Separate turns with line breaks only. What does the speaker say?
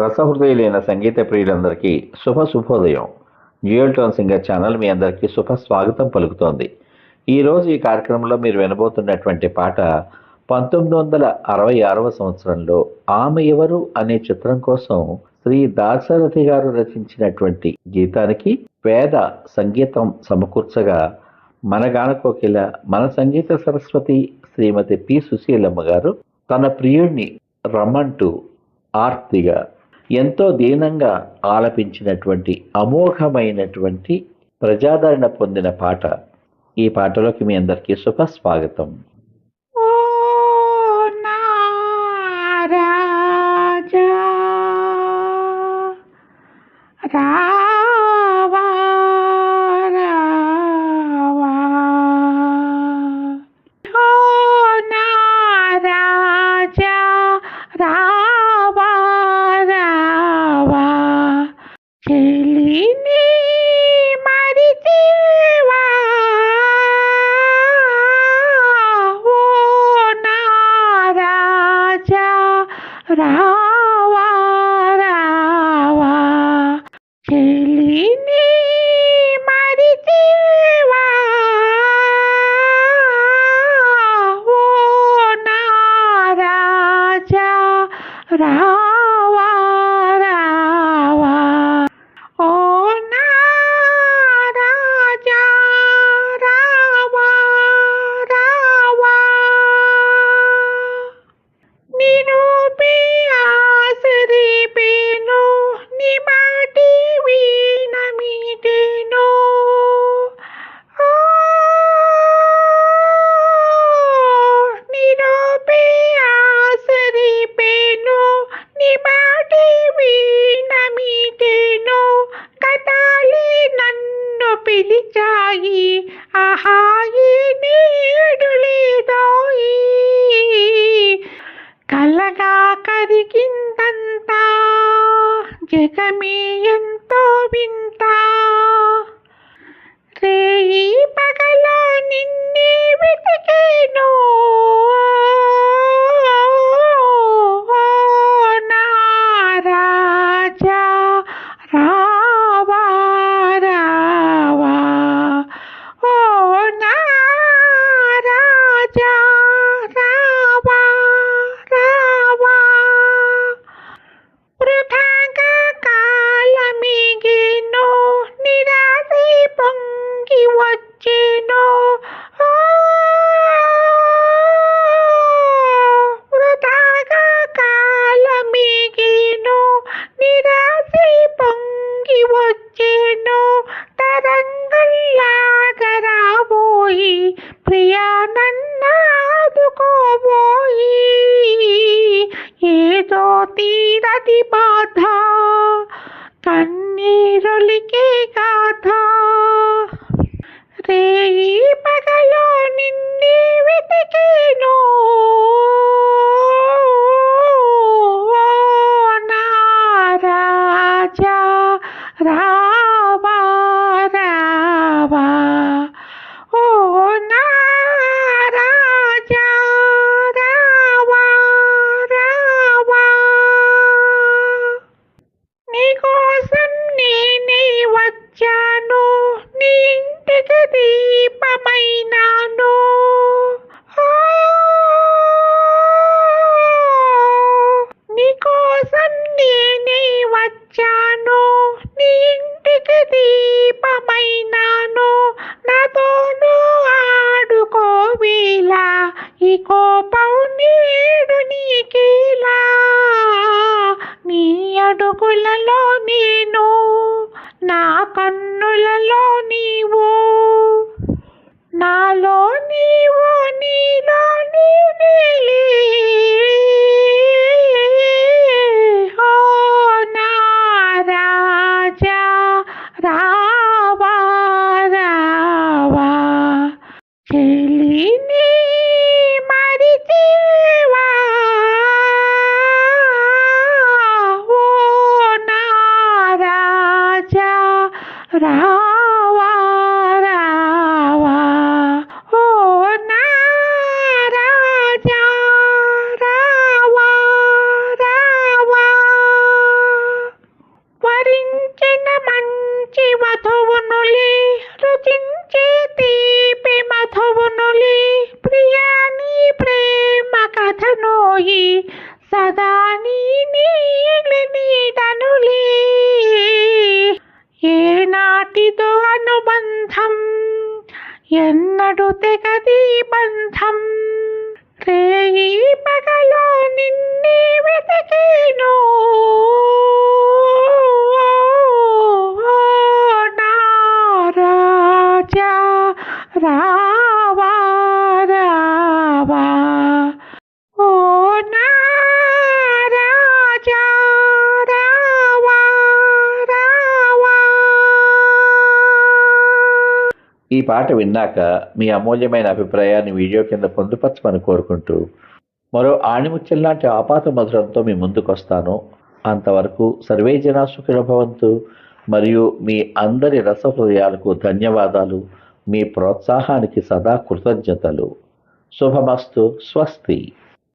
రసహృదయులైన సంగీత ప్రియులందరికీ శుభ శుభోదయం. జియోల్టోన్ singer channel మీ అందరికీ శుభ స్వాగతం పలుకుతోంది. ఈరోజు ఈ కార్యక్రమంలో మీరు వినబోతున్నటువంటి పాట పంతొమ్మిది వందల అరవై ఆరవ సంవత్సరంలో ఆమె ఎవరు అనే చిత్రం కోసం శ్రీ దాశరథి గారు రచించినటువంటి గీతానికి పేద సంగీతం సమకూర్చగా మన గానకోకిల మన సంగీత సరస్వతి శ్రీమతి పి సుశీలమ్మ గారు తన ప్రియుణ్ణి రమ్మంటూ ఆర్తిగా ఎంతో దీనంగా ఆలపించినటువంటి అమోఘమైనటువంటి ప్రజాదరణ పొందిన పాట. ఈ పాటలోకి మీ అందరికీ శుభ స్వాగతం
ఓ నా రాజా రావా Déjame me. ప్రియా నన్నాదుకోబోయి. ఏదో తీరది బాధ కన్నీరులికే గాథ. రేయి పగలో నిన్నే వెతికేను. ఓ నా రాజా రావా దీపమైనాను నాతోను ఆడుకోవేలా ఈ కోపం నేడు నీకేలా నీ అడుగులలో నేను నా కన్నులలో నీవు నాలో నీవు నీలో నేనేలే చిన్న మంచి మధువునులి రుచించే తీపి మధువునులి ప్రియాని ప్రేమ కథనోయి సదా నీ నీడనులి. ఏనాటిదో అనుబంధం ఎన్నడు రావా రావా. ఓ నా రాజా రావా రావా.
ఈ పాట విన్నాక మీ అమూల్యమైన అభిప్రాయాన్ని వీడియో కింద పొందుపరచమని కోరుకుంటూ మరో ఆణిముత్యం లాంటి ఆపాత మధురంతో మీ ముందుకొస్తాను. అంతవరకు సర్వే జనా సుఖినభవంతు మరియు మీ అందరి రసహృదయాలకు ధన్యవాదాలు. మీ ప్రోత్సాహానికి సదా కృతజ్ఞతలు. శుభమస్తు. స్వస్తి.